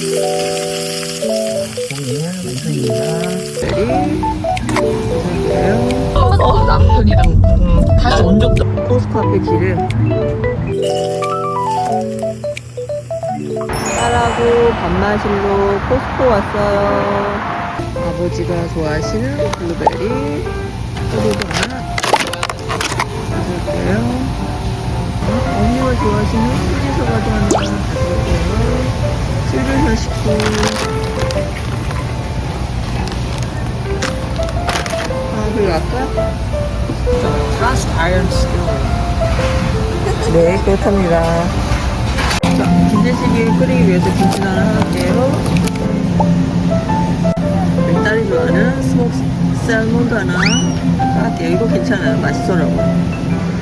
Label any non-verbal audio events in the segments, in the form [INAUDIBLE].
고기는 완성입니다. 어, 남편이랑 음, 다시. 코스코 앞에 길을 딸하고 밥 마실로 코스코 왔어요. 아버지가 좋아하시는 블루베리 그리고 하나 가져올게요. 언니가 좋아하시는 프리서가도 하나 가져올게요. 실비사 식구 아 그리고 아까 Cast iron skillet. 네 그렇답니다. 자, 김치찌개 끓이기 위해서 김치는 하나 할게요. 우리 딸이 좋아하는 스모크 쌀몬도 하나 할게요. 이거 괜찮아요. 맛있더라고.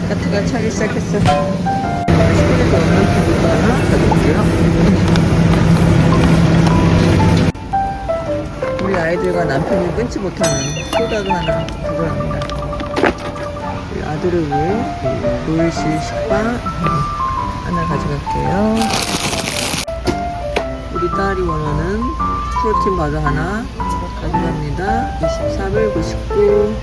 카트가 차기 시작했어. 식구에서 오늘 김치도 하나 가져올게요. 우리 아이들과 남편이 끊지 못하는 소다도 하나 가져갑니다. 우리 아들을 위해 노일씨 식빵 하나 가져갈게요. 우리 딸이 원하는 프로틴 바도 하나 가져갑니다. 24불 99.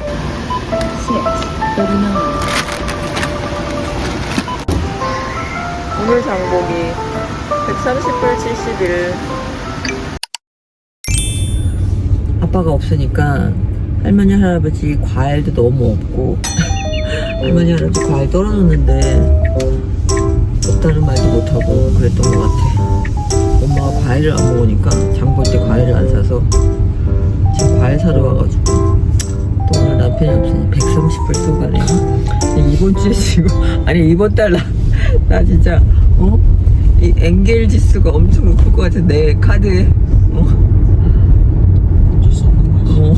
오늘 장복이 130불 71. 아빠가 없으니까 할머니 할아버지 과일도 너무 없고 [LAUGHS] 할머니 할아버지 과일 떨어졌는데 없다는 말도 못하고 그랬던 것 같아 엄마가 과일을 안 먹으니까 장 볼 때 과일을 안 사서 지금 과일 사러 와가지고 또 오늘 남편이 없으니 130불 또 가네요 이번 주에 지금 [LAUGHS] 아니 이번 달나 나 진짜 어? 이 엔겔 지수가 엄청 높을 것내 카드에 어? 어쩔 수 없는 거지. 어.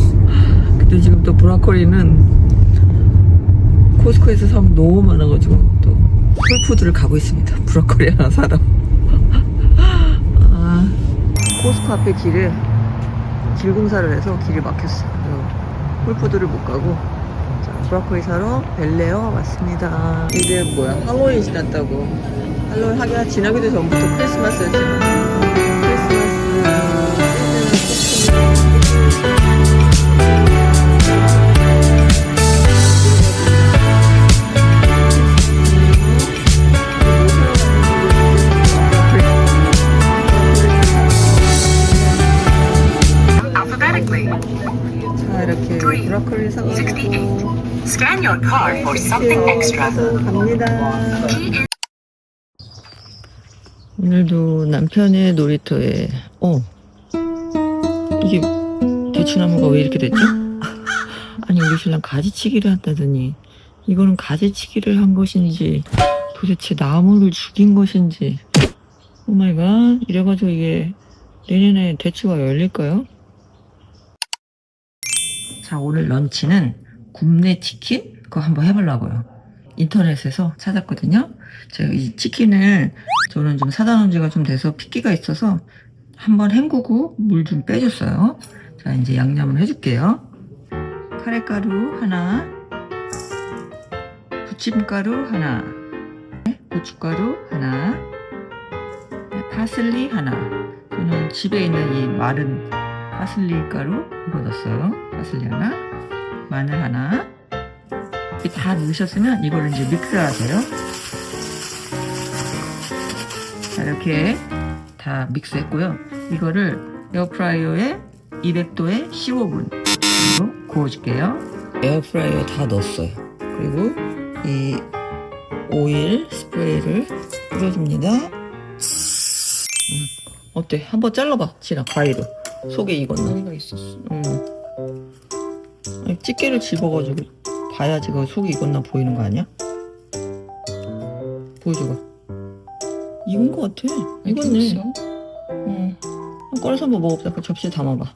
근데 지금 또 브라콜리는 코스코에서 사면 너무 많아가지고 또 홀푸드를 가고 있습니다. [LAUGHS] 브로콜리 하나 사러. 아, 코스코 앞에 길에 길 공사를 해서 길이 막혔어. 그래서 홀푸드를 못 가고 자, 브로콜리 사러 벨레어 왔습니다. 이게 뭐야? 할로윈 지났다고. 할로윈 하기가 지나기도 전부터 크리스마스였지만 크리스마스 시즌은 your card for something extra. 오늘도 남편의 놀이터에 어 이게 대추나무가 왜 이렇게 됐죠? 아니 우리 신랑 가지치기를 한다더니 이거는 가지치기를 한 것인지 도대체 나무를 죽인 것인지 오마이갓 이래가지고 이게 내년에 대추가 열릴까요? 자 오늘 런치는 굽네 치킨 그거 한번 해보려고요 인터넷에서 찾았거든요 제가 이 치킨을 저는 좀 사다 놓은 지가 좀 돼서 핏기가 있어서 한번 헹구고 물 좀 빼줬어요. 자, 이제 양념을 해줄게요. 카레가루 하나, 부침가루 하나, 네, 고춧가루 하나, 네, 파슬리 하나. 저는 집에 있는 이 마른 파슬리 가루 넣었어요. 파슬리 하나, 마늘 하나. 이렇게 다 넣으셨으면 이거를 이제 믹스하세요. 자, 이렇게 다 믹스했고요. 이거를 에어프라이어에 200도에 15분 정도 구워줄게요. 에어프라이어에 다 넣었어요. 그리고 이 오일 스프레이를 뿌려줍니다. 음, 어때? 한번 잘라봐, 지나 과일을. 속에 익었나? 머리가 있었어. 음. 아니, 집게를 집어가지고 봐야지 그 속이 익었나 보이는 거 아니야? 보여줘봐. 익은 거 같아. 익었네. 응. 꺼내서 한번 먹어보자. 그 접시에 담아봐.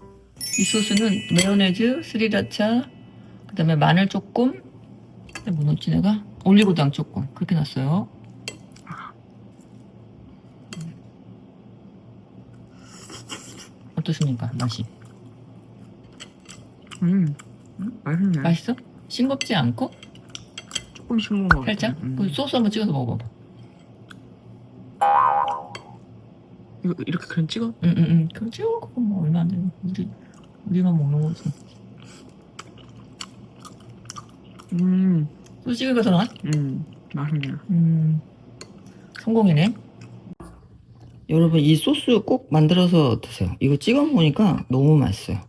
이 소스는 메요네즈, 스리라차, 그 다음에 마늘 조금, 그다음에 뭐 넣지 내가? 올리고당 조금. 그렇게 넣었어요. 어떻습니까? 맛이. 음, 음, 맛있네. 맛있어? 싱겁지 않고? 조금 싱거운 거 같아. 살짝? 음. 그 소스 한번 찍어서 먹어봐. 이거 이렇게 그냥 찍어? 응응응. 그럼 찍어 그거 뭐 얼마 안 되는 거. 우리 우리만 먹는 거지. 음, 소시지가 더 나아? 음, 맛있네. 음. 성공이네. 여러분 이 소스 꼭 만들어서 드세요. 이거 찍어 먹으니까 너무 맛있어요.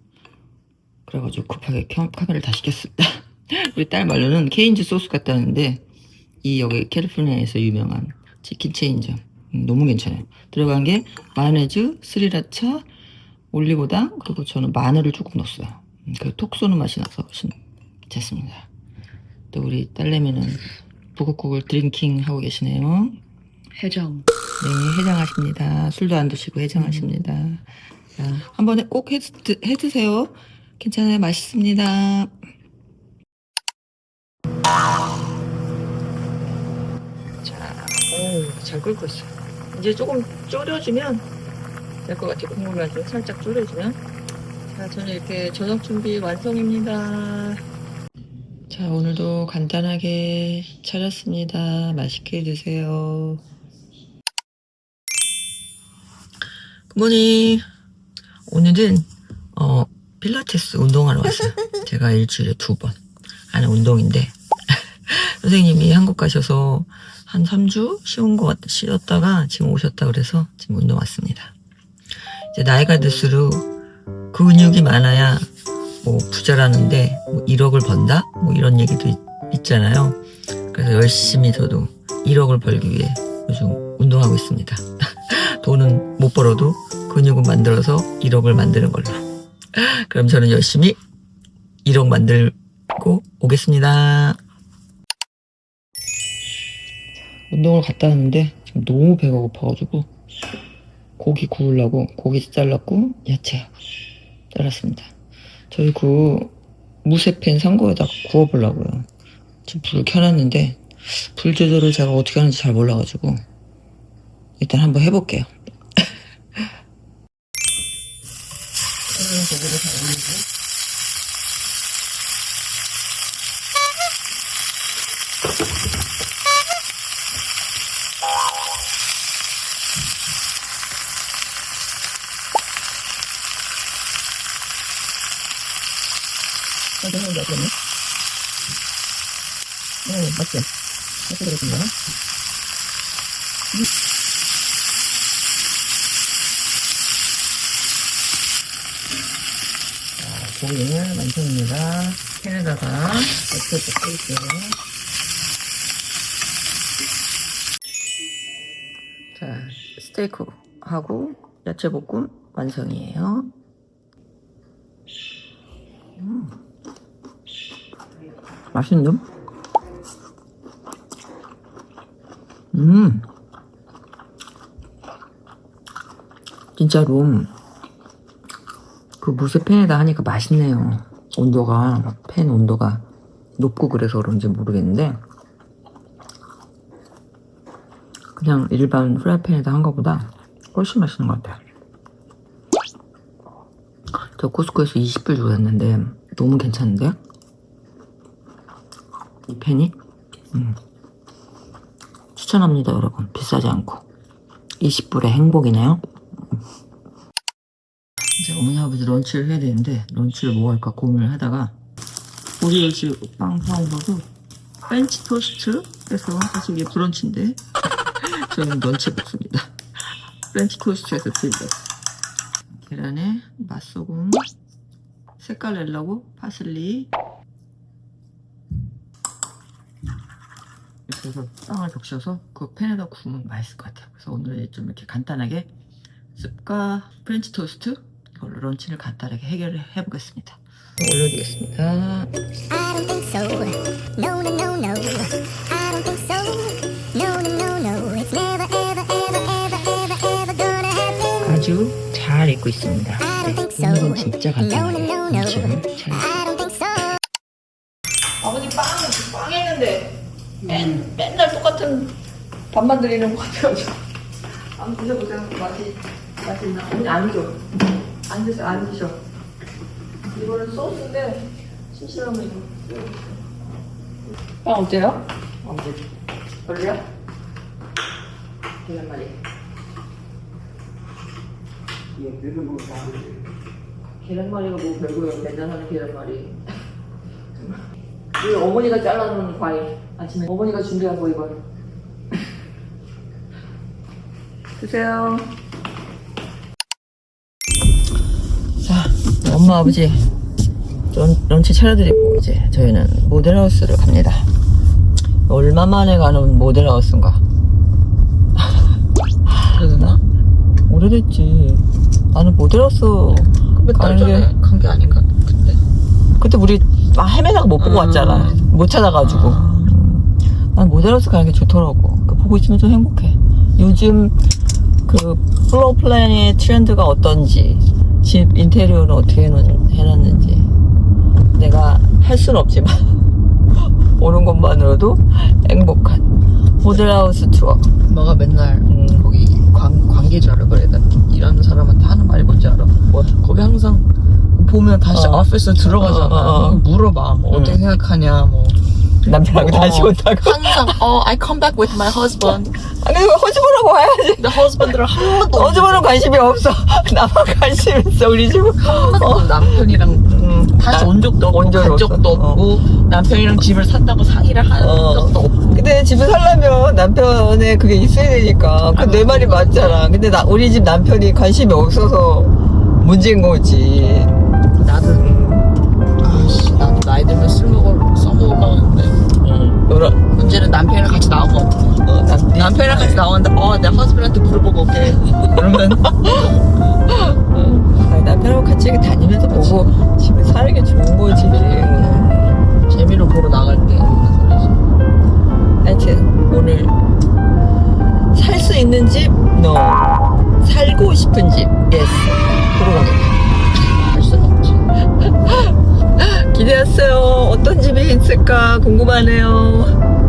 그래가지고 급하게 켜- 카메라를 다시 켰습니다. [LAUGHS] 우리 딸 말로는 케인즈 소스 같다는데 이 여기 캘리포니아에서 유명한 치킨 체인점 음, 너무 괜찮아요. 들어간 게 마요네즈, 스리라차, 올리고당 그리고 저는 마늘을 조금 넣었어요. 음, 그톡 쏘는 맛이 나서 훨씬 괜찮습니다. 또 우리 딸내미는 북엇국을 드링킹 하고 계시네요. 해장. 네, 해장하십니다. 술도 안 드시고 해장하십니다. 자, 한번 꼭 해, 드, 해 드세요. 괜찮아요. 맛있습니다. 잘 끓고 있어요. 이제 조금 졸여주면 될 것 같아요. 국물만 좀 살짝 졸여주면. 자, 저는 이렇게 저녁 준비 완성입니다. 자, 오늘도 간단하게 차렸습니다. 맛있게 드세요. 굿모닝. 오늘은 어 필라테스 운동하러 왔어요. [LAUGHS] 제가 일주일에 두 번 하는 운동인데 [LAUGHS] 선생님이 한국 가셔서 한 3주 쉬운 것 같, 쉬었다가 지금 오셨다 그래서 지금 운동 왔습니다. 이제 나이가 들수록 근육이 많아야 뭐 부자라는데 뭐 1억을 번다 뭐 이런 얘기도 있, 있잖아요. 그래서 열심히 저도 1억을 벌기 위해 요즘 운동하고 있습니다. [LAUGHS] 돈은 못 벌어도 근육은 만들어서 1억을 만드는 걸로. 그럼 저는 열심히 1억 만들고 오겠습니다. 운동을 갔다 왔는데 너무 배가 고파가지고 고기 구우려고 고기 잘랐고 야채 잘랐습니다. 저희 그 무쇠팬 산 거에다가 구워보려고요. 지금 불을 켜놨는데 불 조절을 제가 어떻게 하는지 잘 몰라가지고 일단 한번 해볼게요. 고기를 다 올리고 어, 너무 어렵네. 어, 맞지? 맞지, 그랬군요. 자, 고기는 완성입니다. 팬에다가 옆에 볶을게요. 자, 스테이크하고 야채 볶음 완성이에요. 음. 맛있는데? 음. 진짜로 그 무쇠 팬에다 하니까 맛있네요. 온도가 팬 온도가 높고 그래서 그런지 모르겠는데 그냥 일반 프라이팬에다 한 거보다 훨씬 맛있는 것 같아요. 저 코스코에서 20불 주고 샀는데 너무 괜찮은데? 이 팬이? 음. 추천합니다 여러분. 비싸지 않고. 20불의 행복이네요. 이제 어머니 아버지 런치를 해야 되는데 런치를 뭐 할까 고민을 하다가 우리 요즘 빵 사오고도 벤치 토스트 해서 사실 이게 브런치인데 [LAUGHS] 저는 런치 먹습니다. 벤치 토스트에서 드릴게요 계란에 맛소금 색깔 내려고 파슬리 해서 빵을 적셔서 그 팬에다 구우면 맛있을 것 같아요 그래서 오늘 좀 이렇게 간단하게 습과 프렌치 토스트 이걸로 런치를 간단하게 해결을 해보겠습니다 올려주겠습니다 I don't think so. No, no, no, no. I don't think so. No, no, no, no. It's never, ever, ever, ever, ever, ever gonna happen. 아주 잘 익고 있습니다 so. 오늘은 진짜 간단하게 no, no. 런치를 잘. 아버지 빵, 빵 했는데 맨, 맨날 똑같은 밥만 드리는 것 같아가지고 한번 드셔보세요 맛이 맛이 있나? 아니 안 드셔 안 드셔 안 드셔 이거는 소스인데 심심하면 이거 빵 어때요? 어때? 별로야? 계란말이 계란말이가 뭐 별거예요. 맨날 하는 계란말이. [LAUGHS] 이거 어머니가 잘라놓은 과일. 아침에 어머니가 준비한 거 이거. [LAUGHS] 드세요. 자, 엄마 아버지 런, 런치 차려드리고 이제 저희는 모델하우스를 갑니다. 얼마 만에 가는 모델하우스인가? [LAUGHS] 그러나? 오래됐지. 나는 모델하우스 가는 게 간 게 아닌가? 그때. 그때 우리 막 헤매다가 못 보고 음. 왔잖아. 못 찾아가지고. 음. 난 모델하우스 가는 게 좋더라고. 그 보고 있으면 좀 행복해. 요즘 그 플로어 플랜의 트렌드가 어떤지, 집 인테리어는 어떻게 해놨는지. 내가 할 수는 없지만, [LAUGHS] 오는 것만으로도 행복한 모델하우스 투어. 엄마가 맨날 음. 거기 관, 관계자를 그래. 나 일하는 사람한테 하는 말이 뭔지 알아? 뭐, 거기 항상 보면 다시 어. 오피스 들어가잖아. 어, 어, 어. 물어봐. 뭐 어떻게 음. 생각하냐. 뭐. 남편하고 다시 어, 온다고. 항상 어, I come back with my husband. 아니, 허즈보라고 와야지. 근데 husband를 한 번도 허즈보는 관심이 없어. [LAUGHS] 나만 관심 있어, 우리 집은. 한 번도 남편이랑 음, 다시 나- 온 적도 없고 온 적이 간 적도 없어. 없고 남편이랑 집을 산다고 상의를 한 어. 적도 없고 근데 집을 살려면 남편의 그게 있어야 되니까. 그 내 말이 맞잖아. 근데 나, 우리 집 남편이 관심이 없어서 문제인 거지. 나는 아씨 나도 나이 들면 술 먹을 써먹으려고 문제는 남편이랑 같이 나온 거 같아 어, 남, 남편이랑 같이 나왔는데 어 내 허스밴드한테 물어보고 올게 그러면 [LAUGHS] 아니, 남편하고 같이 이렇게 다니면서 보고 집에 사는 게 좋은 거지. 응. 재미로 보러 나갈 때 하여튼, 오늘 살 수 있는 집? No. 살고 싶은 집? Yes. 보러 갑니다. 할 수는 없지 [LAUGHS] 기대했어요. 어떤 집이 있을까 궁금하네요.